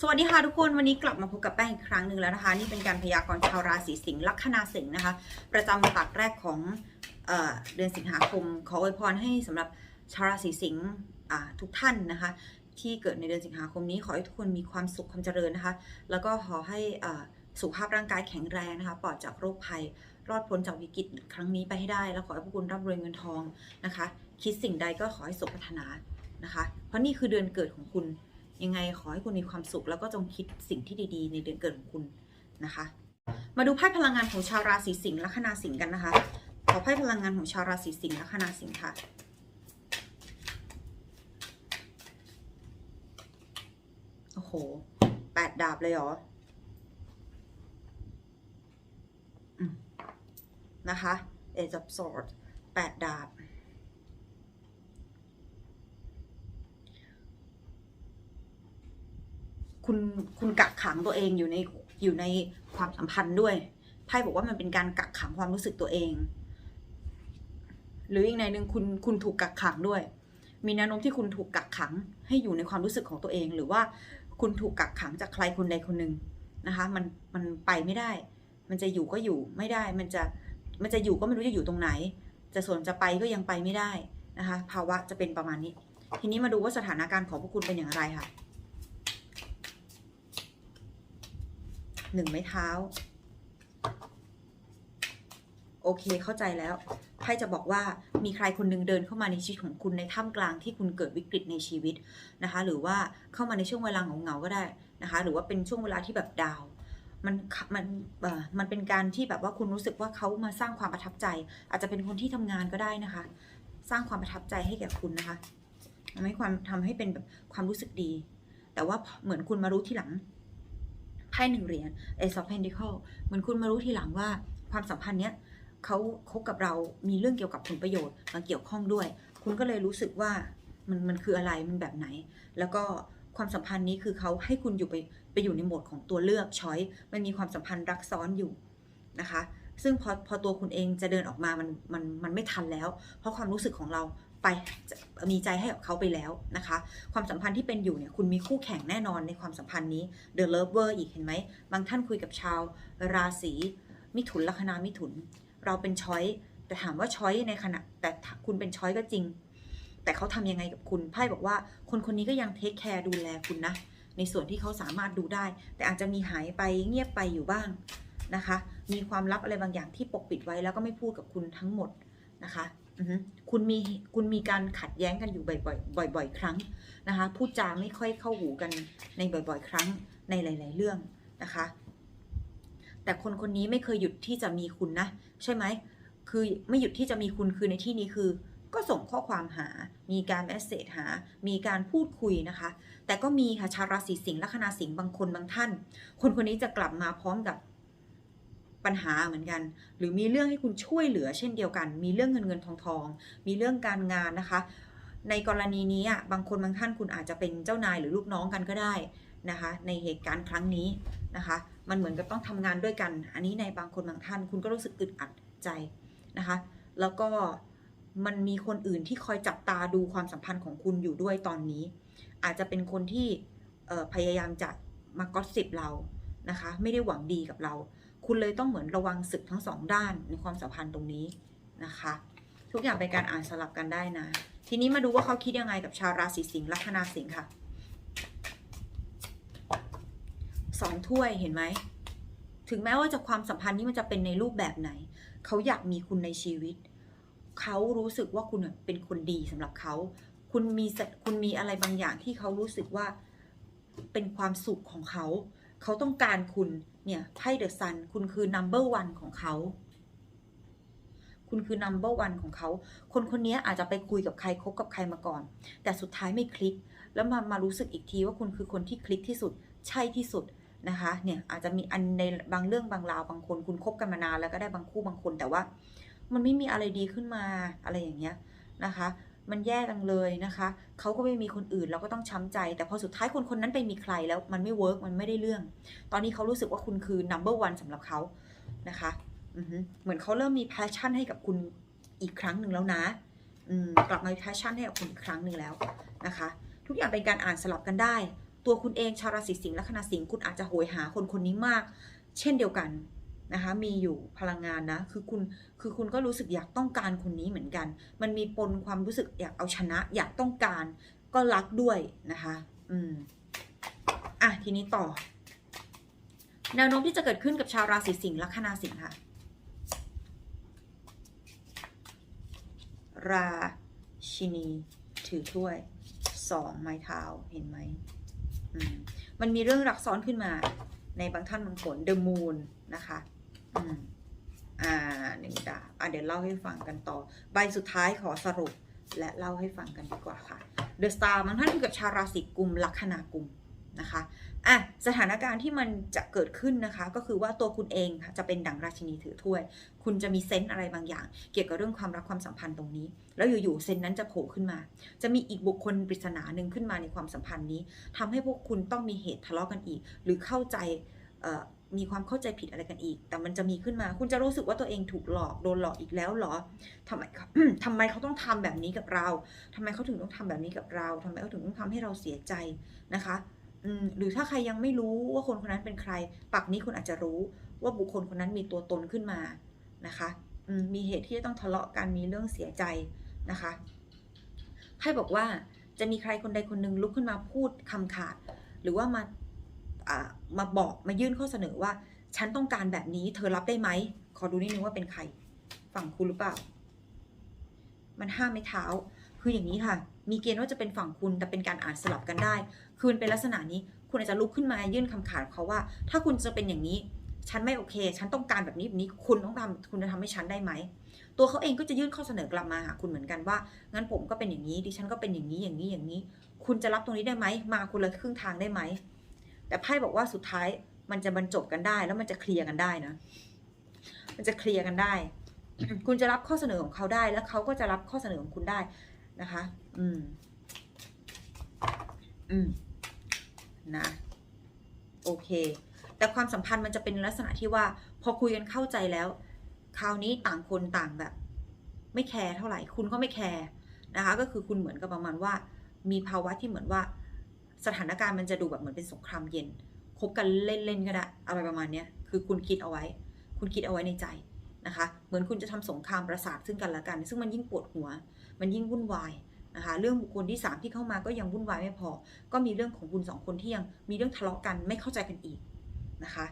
สวัสดีค่ะทุกคนวันนี้กลับมาพบกับแป้งอีกครั้งหนึ่งแล้วนะคะ นี่เป็นการพยากรณ์ชาวราศีสิงห์ลัคนาสิงห์นะคะ ประจำตัดแรกของเออเดือนสิงหาคม ขออวยพรให้สำหรับชาวราศีสิงห์อ่าทุกท่านนะคะ ที่เกิดในเดือนสิงหาคมนี้ขอให้ทุกคนมีความสุขความเจริญนะคะ แล้วก็ขอให้สุขภาพร่างกายแข็งแรงนะคะปลอดจากโรคภัยรอดพ้นจากวิกฤตครั้งนี้ไปให้ได้ แล้วขอให้พวกคุณร่ำรวยเงินทองนะคะ คิดสิ่งใดก็ขอให้สมปรารถนานะคะ เพราะนี่คือเดือนเกิดของคุณ ยังไงขอให้คุณมีความสุข แล้วก็จงคิดสิ่งที่ดีๆ ในเดือนเกิดของคุณนะคะ มาดูไพ่พลังงานของชาวราศีสิงห์ลัคนาสิงห์กันนะคะขอไพ่พลังงานของชาวราศีสิงห์ลัคนาสิงห์ค่ะโอ้โหแปดดาบเลยเหรออนะคะ Age of Swords แปดดาบ คุณคุณกักขังตัวเองอยู่ในอยู่ในความสัมพันธ์ด้วยไพ่บอกว่ามันเป็นการกักขังความรู้สึกตัวเอง หรืออีกในหนึ่งคุณคุณถูกกักขังด้วย มีแนวโน้มที่คุณถูกกักขังให้อยู่ในความรู้สึกของตัวเอง หรือว่าคุณถูกกักขังจากใครคนใดคนหนึ่งนะคะ มันมันไปไม่ได้ มันจะอยู่ก็อยู่ไม่ได้ มันจะมันจะอยู่ก็ไม่รู้จะอยู่ตรงไหน จะส่วนจะไปก็ยังไปไม่ได้นะคะ ภาวะจะเป็นประมาณนี้ ทีนี้มาดูว่าสถานการณ์ของพวกคุณเป็นอย่างไรค่ะ หนึ่งไม้เท้า โอเคเข้าใจแล้วไพ่จะบอกว่ามีใครคนหนึงเดินเข้ามาในชีวิตของคุณในท่ามกลางที่คุณเกิดวิกฤตในชีวิตนะคะ หรือว่าเข้ามาในช่วงเวลาเหงาๆก็ได้นะคะ หรือว่าเป็นช่วงเวลาที่แบบดาวมันมันเอ่อมันเป็นการที่แบบว่าคุณรู้สึกว่าเขามาสร้างความประทับใจ อาจจะเป็นคนที่ทำงานก็ได้นะคะ สร้างความประทับใจให้แก่คุณนะคะทำให้ความทำให้เป็นแบบความรู้สึกดี แต่ว่าเหมือนคุณมารู้ทีหลัง ไพ่หนึ่งเหรียญ Ace of Pentacle เหมือนคุณมารู้ทีหลังว่าความสัมพันธ์เนี้ยเขาคบกับเรามีเรื่องเกี่ยวกับผลประโยชน์มาเกี่ยวข้องด้วย คุณก็เลยรู้สึกว่ามันมันคืออะไรมันแบบไหน แล้วก็ความสัมพันธ์นี้คือเขาให้คุณอยู่ไปไปอยู่ในโหมดของตัวเลือกช้อยมันมีความสัมพันธ์รักซ้อนอยู่นะคะ ซึ่งพอพอตัวคุณเองจะเดินออกมามันมันมันไม่ทันแล้ว เพราะความรู้สึกของเรา ไปมีใจให้กับเขาไปแล้วนะคะ ความสัมพันธ์ที่เป็นอยู่เนี่ยคุณมีคู่แข่งแน่นอนในความสัมพันธ์นี้ The Lover อีกเห็นไหม บางท่านคุยกับชาว ราศีมิถุนลัคนามิถุน เราเป็นช้อยแต่ถามว่าช้อยในขณะ แต่คุณเป็นช้อยก็จริง แต่เขาทำยังไงกับคุณไพ่บอกว่าคนคนนี้ก็ยังเทคแคร์ดูแลคุณนะ ในส่วนที่เขาสามารถดูได้ แต่อาจจะมีหายไปเงียบไปอยู่บ้างนะคะ มีความลับอะไรบางอย่างที่ปกปิดไว้แล้วก็ไม่พูดกับคุณทั้งหมดนะคะ คุณมีคุณมีการขัดแย้งกันอยู่บ่อยๆบ่อย ๆ ครั้งนะคะพูดจาไม่ค่อยเข้าหูกันในบ่อย ๆ ครั้งในหลาย ๆ เรื่องนะคะ แต่คนคนนี้ไม่เคยหยุดที่จะมีคุณนะ ใช่ไหมคือไม่หยุดที่จะมีคุณคือในที่นี้คือ ก็ส่งข้อความหา มีการแมสเซจหา มีการพูดคุยนะคะ แต่ก็มีค่ะชาวราศีสิงห์ลัคนาสิงห์บางคนบางท่าน คนคนนี้จะกลับมาพร้อมกับ ปัญหาเหมือนกัน หรือมีเรื่องให้คุณช่วยเหลือเช่นเดียวกัน มีเรื่องเงินเงินทองทอง มีเรื่องการงานนะคะ ในกรณีนี้อะบางคนบางท่านคุณอาจจะเป็นเจ้านายหรือลูกน้องกันก็ได้นะคะ ในเหตุการณ์ครั้งนี้นะคะ มันเหมือนกับต้องทำงานด้วยกัน อันนี้ในบางคนบางท่าน คุณก็รู้สึกอึดอัดใจนะคะ แล้วก็มันมีคนอื่นที่คอยจับตาดูความสัมพันธ์ของคุณอยู่ด้วยตอนนี้ อาจจะเป็นคนที่พยายามจะมากอสิบเรานะคะ ไม่ได้หวังดีกับเรา คุณเลยต้องเหมือนระวังศึกทั้งสองด้านในความสัมพันธ์ตรงนี้นะคะ ทุกอย่างเป็นการอ่านสลับกันได้นะ ทีนี้มาดูว่าเขาคิดยังไงกับชาวราศีสิงห์ลัคนาสิงห์ค่ะสองถ้วยเห็นไหม ถึงแม้ว่าจะความสัมพันธ์นี้มันจะเป็นในรูปแบบไหน เขาอยากมีคุณในชีวิต เขารู้สึกว่าคุณเป็นคนดีสำหรับเขา คุณมีสคุณมีอะไรบางอย่างที่เขารู้สึกว่าเป็นความสุขของเขา เขาต้องการคุณเนี่ยไพ่เดอะซันคุณคือ number one ของเขา คุณคือ number one ของเขา คนคนนี้อาจจะไปคุยกับใครคบกับใครมาก่อน แต่สุดท้ายไม่คลิก แล้วมามารู้สึกอีกทีว่าคุณคือคนที่คลิกที่สุดใช่ที่สุดนะคะเนี่ยอาจจะมีอันในบางเรื่องบางราวบางคน คุณคบกันมานานแล้วก็ได้บางคู่บางคนแต่ว่า มันไม่มีอะไรดีขึ้นมาอะไรอย่างเงี้ยนะคะ มันแย่จังเลยนะคะ เขาก็ไม่มีคนอื่นเราก็ต้องช้ำใจ แต่พอสุดท้ายคนคนนั้นไปมีใครแล้วมันไม่เวิร์กมันไม่ได้เรื่อง ตอนนี้เขารู้สึกว่าคุณคือ number one สำหรับเขานะคะเหมือนเขาเริ่มมี passion ให้กับคุณอีกครั้งหนึ่งแล้วนะกลับมามี passion ให้กับคุณอีกครั้งหนึ่งแล้วนะคะ ทุกอย่างเป็นการอ่านสลับกันได้ ตัวคุณเองชาวราศีสิงห์ลัคนาสิงห์คุณอาจจะโหยหาคนคนนี้มาก เช่นเดียวกัน นะคะมีอยู่พลังงานนะคือคุณคือคุณก็รู้สึกอยากต้องการคนนี้เหมือนกัน มันมีปนความรู้สึกอยากเอาชนะ อยากต้องการ ก็รักด้วยนะคะอืมอะทีนี้ต่อ แนวโน้มที่จะเกิดขึ้นกับชาวราศีสิงห์ลัคนาสิงห์ค่ะ ราชินี ถือถ้วยสองไม้เท้าเห็นไหมมมันมีเรื่องรักซ้อนขึ้นมาในบางท่านบางคนเดอะมูนนะคะ อ่าหนึ่งดาบอะเดี๋ยวเล่าให้ฟังกันต่อ ใบสุดท้ายขอสรุปและเล่าให้ฟังกันดีกว่าค่ะเดอะสตาร์บางท่านคือกับชาวราศีกุมลัคนากุมนะคะอะสถานการณ์ที่มันจะเกิดขึ้นนะคะ ก็คือว่าตัวคุณเองค่ะจะเป็นดั่งราชินีถือถ้วย คุณจะมีเซนต์อะไรบางอย่าง เกี่ยวกับเรื่องความรักความสัมพันธ์ตรงนี้ แล้วอยู่ๆเซนต์นั้นจะโผล่ขึ้นมา จะมีอีกบุคคลปริศนาหนึ่งขึ้นมาในความสัมพันธ์นี้ทำให้พวกคุณต้องมีเหตุทะเลาะกันอีก หรือเข้าใจเอ่อ มีความเข้าใจผิดอะไรกันอีก แต่มันจะมีขึ้นมา คุณจะรู้สึกว่าตัวเองถูกหลอก โดนหลอกอีกแล้วหรอทำไมทำไมเขาต้องทำแบบนี้กับเราทำไมเขาถึงต้องทำแบบนี้กับเราทำไมเขาถึงต้องทำให้เราเสียใจนะคะอืมหรือถ้าใครยังไม่รู้ว่าคนคนนั้นเป็นใคร ปักนี้คุณอาจจะรู้ว่าบุคคลคนนั้นมีตัวตนขึ้นมานะคะอืมมีเหตุที่จะต้องทะเลาะกันมีเรื่องเสียใจนะคะไพ่บอกว่าจะมีใครคนใดคนหนึ่งลุกขึ้นมาพูดคำขาด หรือว่ามา มาบอกมายื่นข้อเสนอว่า ฉันต้องการแบบนี้ เธอรับได้ไหม ขอดูนิดนึงว่าเป็นใคร ฝั่งคุณหรือเปล่า มันห้ามไม่เท้า คืออย่างนี้ค่ะ มีเกณฑ์ว่าจะเป็นฝั่งคุณแต่เป็นการอ่านสลับกันได้ คือมันเป็นลักษณะนี้ คุณอาจจะลุกขึ้นมายื่นคำขาดเขาว่า ถ้าคุณจะเป็นอย่างนี้ ฉันไม่โอเค ฉันต้องการแบบนี้แบบนี้คุณต้องทำคุณจะทำให้ฉันได้ไหมตัวเขาเองก็จะยื่นข้อเสนอกลับมาหาคุณเหมือนกันว่า งั้นผมก็เป็นอย่างนี้ ดิฉันก็เป็นอย่างนี้ อย่างนี้ อย่างนี้ คุณจะรับตรงนี้ได้ไหม มาคนละครึ่งทางได้ไหม แต่ไพ่บอกว่าสุดท้ายมันจะบรรจบกันได้ แล้วมันจะเคลียร์กันได้นะ มันจะเคลียร์กันได้ คุณจะรับข้อเสนอของเขาได้ แล้วเขาก็จะรับข้อเสนอของคุณได้นะคะ อืม อืม นะ โอเค แต่ความสัมพันธ์มันจะเป็นลักษณะที่ว่า พอคุยกันเข้าใจแล้ว คราวนี้ต่างคนต่างแบบ ไม่แคร์เท่าไหร่ คุณก็ไม่แคร์นะคะ ก็คือคุณเหมือนกับประมาณว่า มีภาวะที่เหมือนว่า สถานการณ์มันจะดูแบบเหมือนเป็นสงครามเย็นคบกันเล่นๆก็ได้อะไรประมาณเนี้ยคือคุณคิดเอาไว้ คุณคิดเอาไว้ในใจนะคะ เหมือนคุณจะทำสงครามประสาทซึ่งกันและกัน ซึ่งมันยิ่งปวดหัว มันยิ่งวุ่นวายนะคะเรื่องบุคคลที่สามที่เข้ามาก็ยังวุ่นวายไม่พอ ก็มีเรื่องของคุณสองคนที่ยังมีเรื่องทะเลาะกันไม่เข้าใจกันอีกนะคะ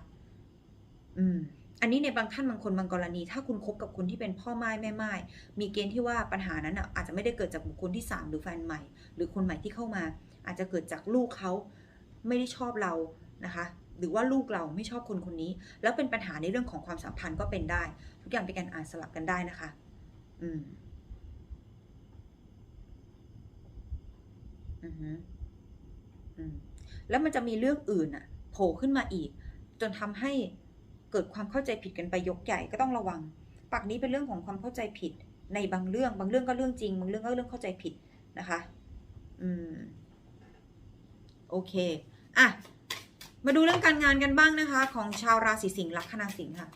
อืม อันนี้ในบางท่านบางคนบางกรณี ถ้าคุณคบกับคนที่เป็นพ่อไม้แม่ไม้มีเกณฑ์ที่ว่าปัญหานั้นอาจจะไม่ได้เกิดจากบุคคลที่สามหรือแฟนใหม่ หรือคนใหม่ที่เข้ามา อาจจะเกิดจากลูกเขาไม่ได้ชอบเรานะคะ หรือว่าลูกเราไม่ชอบคนคนนี้ แล้วเป็นปัญหาในเรื่องของความสัมพันธ์ก็เป็นได้ ทุกอย่างเป็นการอ่านสลับกันได้นะคะ อืมอือฮึอืมแล้วมันจะมีเรื่องอื่นอะโผล่ขึ้นมาอีก จนทำให้ กิดความเข้าใจผิดกันไปยกใหญ่ก็ต้องระวัง ปักนี้เป็นเรื่องของความเข้าใจผิด ในบางเรื่อง บางเรื่องก็เรื่องจริง บางเรื่องก็เรื่องเข้าใจผิดนะคะ อืม โอเค อะ มาดูเรื่องการงานกันบ้างนะคะ ของชาวราศีสิงห์ลัคนาสิงห์ค่ะ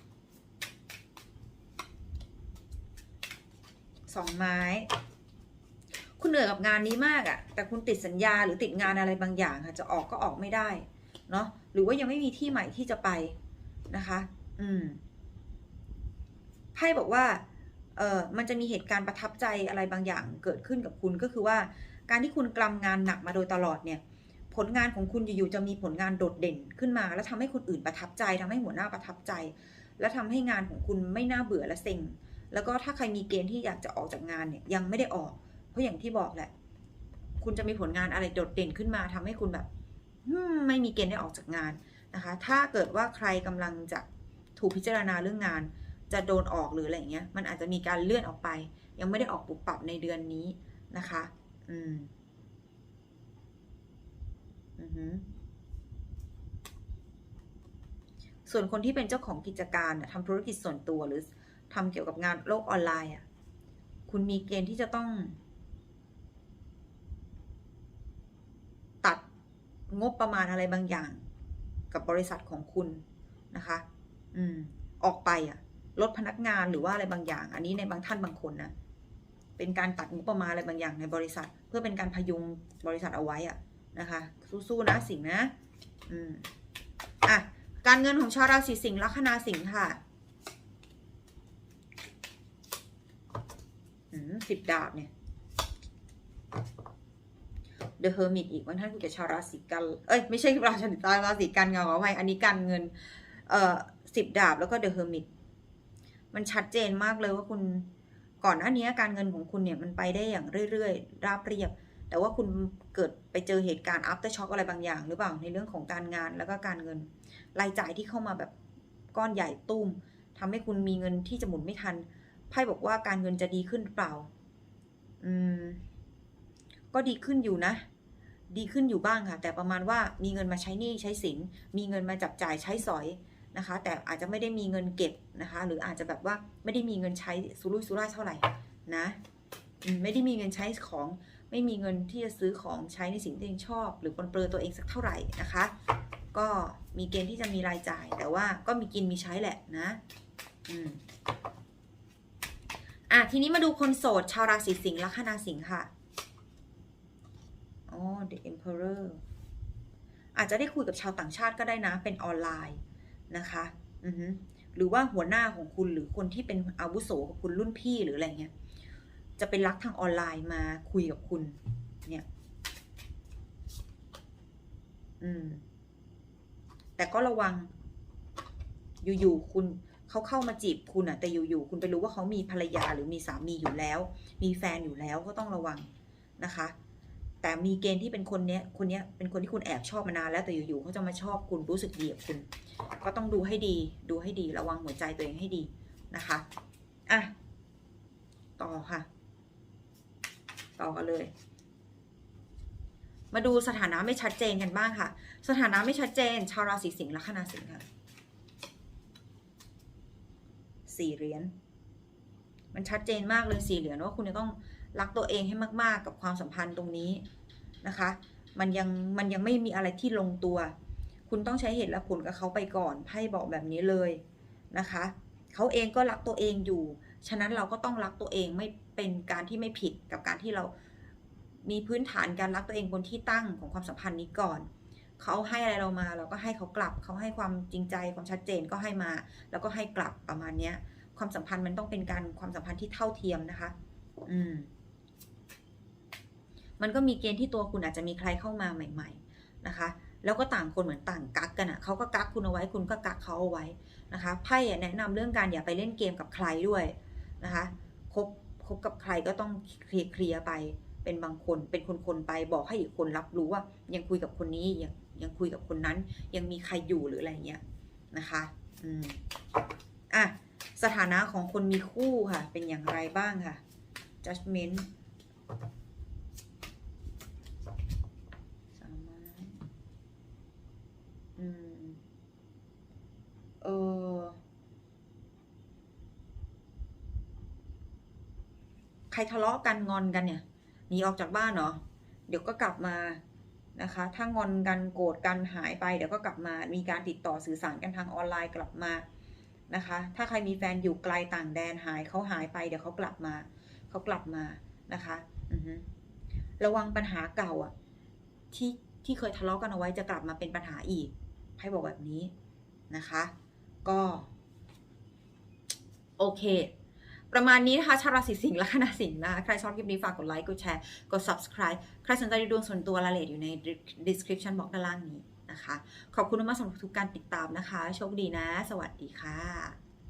สองไม้ คุณเหนื่อยกับงานนี้มากอะ่ะ แต่คุณติดสัญญาหรือติดงานอะไรบางอย่างค่ะ จะออกก็ออกไม่ได้ เนาะ หรือว่ายังไม่มีที่ใหม่ที่จะไป นะคะ อืม ไพ่บอกว่า เออมันจะมีเหตุการณ์ประทับใจอะไรบางอย่างเกิดขึ้นกับคุณก็คือว่า การที่คุณกลำงานหนักมาโดยตลอดเนี่ย ผลงานของคุณอยู่ๆจะมีผลงานโดดเด่นขึ้นมา แล้วทำให้คนอื่นประทับใจทำให้หัวหน้าประทับใจ แล้วทำให้งานของคุณไม่น่าเบื่อและเซ็ง แล้วก็ถ้าใครมีเกณฑ์ที่อยากจะออกจากงานเนี่ย ยังไม่ได้ออก เพราะอย่างที่บอกแหละ คุณจะมีผลงานอะไรโดดเด่นขึ้นมาทำให้คุณแบบไม่มีเกณฑ์ได้ออกจากงาน นะคะถ้าเกิดว่าใครกำลังจะถูกพิจารณาเรื่องงาน จะโดนออกหรืออะไรเงี้ยมันอาจจะมีการเลื่อนออกไป ยังไม่ได้ออกปุบปรับในเดือนนี้นะคะอืมอือฮึส่วนคนที่เป็นเจ้าของกิจการทำธุรกิจส่วนตัวหรือทำเกี่ยวกับงานโลกออนไลน์อะคุณมีเกณฑ์ที่จะต้อง ตัดงบประมาณอะไรบางอย่าง กับบริษัทของคุณนะคะ อืม ออกไปอะลดพนักงานหรือว่าอะไรบางอย่าง อันนี้ในบางท่านบางคนนะเป็นการตัดงบประมาณอะไรบางอย่างในบริษัท เพื่อเป็นการพยุงบริษัทเอาไว้อะนะคะ สู้ๆนะสิงนะ อืมอะการเงินของชาวราศีสิงห์ลัคนาสิงห์ค่ะอืมสิบดาบเนี่ย The Hermit อีกบางท่านคุยกับชาวราศีกัน เอ้ยไม่ใช่ราศีตาราศีกันเงาขออภัยอันนี้การเงิน เอ่อสิบดาบแล้วก็ The Hermit มันชัดเจนมากเลยว่าคุณก่อนหน้านี้การเงินของคุณเนี่ยมันไปได้อย่างเรื่อยๆ ราบเรียบ แต่ว่าคุณเกิดไปเจอเหตุการณ์ after shock อะไรบางอย่าง หรือเปล่าในเรื่องของการงานแล้วก็การเงิน รายจ่ายที่เข้ามาแบบก้อนใหญ่ตุ้มทำให้คุณมีเงินที่จะหมุนไม่ทันไพ่บอกว่าการเงินจะดีขึ้นหรือเปล่า อืม ก็ดีขึ้นอยู่นะ ดีขึ้นอยู่บ้างค่ะ แต่ประมาณว่ามีเงินมาใช้หนี้ใช้สิน มีเงินมาจับจ่ายใช้สอยนะคะ แต่อาจจะไม่ได้มีเงินเก็บนะคะ หรืออาจจะแบบว่าไม่ได้มีเงินใช้สุรุ่ยสุร่ายเท่าไหร่นะไม่ได้มีเงินใช้ของ ไม่มีเงินที่จะซื้อของใช้ในสิ่งที่ตัวเองชอบ หรือปนเปลือตัวเองสักเท่าไหร่นะคะ ก็มีเกณฑ์ที่จะมีรายจ่าย แต่ว่าก็มีกินมีใช้แหละนะอืมอะทีนี้มาดูคนโสดชาวราศีสิงห์ลัคนาสิงห์ค่ะ The Emperor อาจจะได้คุยกับชาวต่างชาติก็ได้นะ เป็นออนไลน์นะคะอือฮึหรือว่าหัวหน้าของคุณหรือคนที่เป็นอาวุโสกับคุณรุ่นพี่หรืออะไรเงี้ย จะเป็นรักทางออนไลน์มาคุยกับคุณเนี่ย อืม แต่ก็ระวัง อยู่ๆคุณเขาเข้ามาจีบคุณอะแต่อยู่ๆคุณไปรู้ว่าเขามีภรรยาหรือมีสามีอยู่แล้ว มีแฟนอยู่แล้วก็ต้องระวังนะคะ แต่มีเกณฑ์ที่เป็นคนเนี้ยคนเนี้ยเป็นคนที่คุณแอบชอบมานานแล้วแต่อยู่ๆเขาจะมาชอบคุณรู้สึกดีกับคุณ ก็ต้องดูให้ดีดูให้ดีระวังหัวใจตัวเองให้ดีนะคะอะต่อค่ะ ต่อกันเลย มาดูสถานะไม่ชัดเจนกันบ้างค่ะ สถานะไม่ชัดเจน ชาวราศีสิงห์ลัคนาสิงห์ค่ะสี่เหรียญมันชัดเจนมากเลยสี่เหรียญว่าคุณจะต้อง รักตัวเองให้มาก ๆ กับความสัมพันธ์ตรงนี้นะคะ มันยังมันยังไม่มีอะไรที่ลงตัว คุณต้องใช้เหตุและผลกับเขาไปก่อนไพ่บอกแบบนี้เลยนะคะเขาเองก็รักตัวเองอยู่ ฉะนั้นเราก็ต้องรักตัวเองไม่เป็นการที่ไม่ผิดกับการที่เรามีพื้นฐานการรักตัวเองบนที่ตั้งของความสัมพันธ์นี้ก่อน เขาให้อะไรเรามา เราก็ให้เขากลับ เขาให้ความจริงใจความชัดเจนก็ให้มา แล้วก็ให้กลับประมาณเนี้ย ความสัมพันธ์มันต้องเป็นการความสัมพันธ์ที่เท่าเทียมนะคะ อืม มันก็มีเกณฑ์ที่ตัวคุณอาจจะมีใครเข้ามาใหม่ ๆนะคะ แล้วก็ต่างคนเหมือนต่างกักกันอะ่ะเขาก็กักคุณเอาไว้คุณก็กักเขาเอาไว้นะคะไพ่แนะนำเรื่องการอย่าไปเล่นเกมกับใครด้วยนะคะคบคบกับใครก็ต้องเคลียร์เคลียร์ไปเป็นบางคนเป็นคนๆไปบอกให้อีกคนรับรู้ว่า ยังคุยกับคนนี้ยังยังคุยกับคนนั้น ยังมีใครอยู่หรืออะไรเงี้ยนะคะอืมอะสถานะของคนมีคู่ค่ะ เป็นอย่างไรบ้างค่ะ judgment สามไม้อืม เออ ใค รทะเลาะกันงอนกันเนี่ยหนีออกจากบ้านเหรอเดี๋ยวก็กลับมานะคะ ถ้างอนกันโกรธกันหายไป เดี๋ยวก็กลับมามีการติดต่อสื่อสารกันทางออนไลน์กลับมานะคะ ถ้าใครมีแฟนอยู่ไกลต่างแดนหายเขาหายไป เดี๋ยวเขากลับมาเขากลับมานะคะอืระวังปัญหาเก่าอะที่ที่เคยทะเลาะกันเอาไว้จะกลับมาเป็นปัญหาอีกให้บอกแบบนี้นะคะ ก็ โอเค ประมาณนี้นะคะชาวราศีสิงห์และคณะสิงห์นะคะใครชอบคลิปนี้ฝากกดไลค์กดแชร์กด subscribe ใครสนใจดูดวงส่วนตัวรายละเอียดอยู่ใน description box ด้านล่างนี้นะคะ ขอบคุณมากสำหรับทุกการติดตามนะคะ โชคดีนะ สวัสดีค่ะ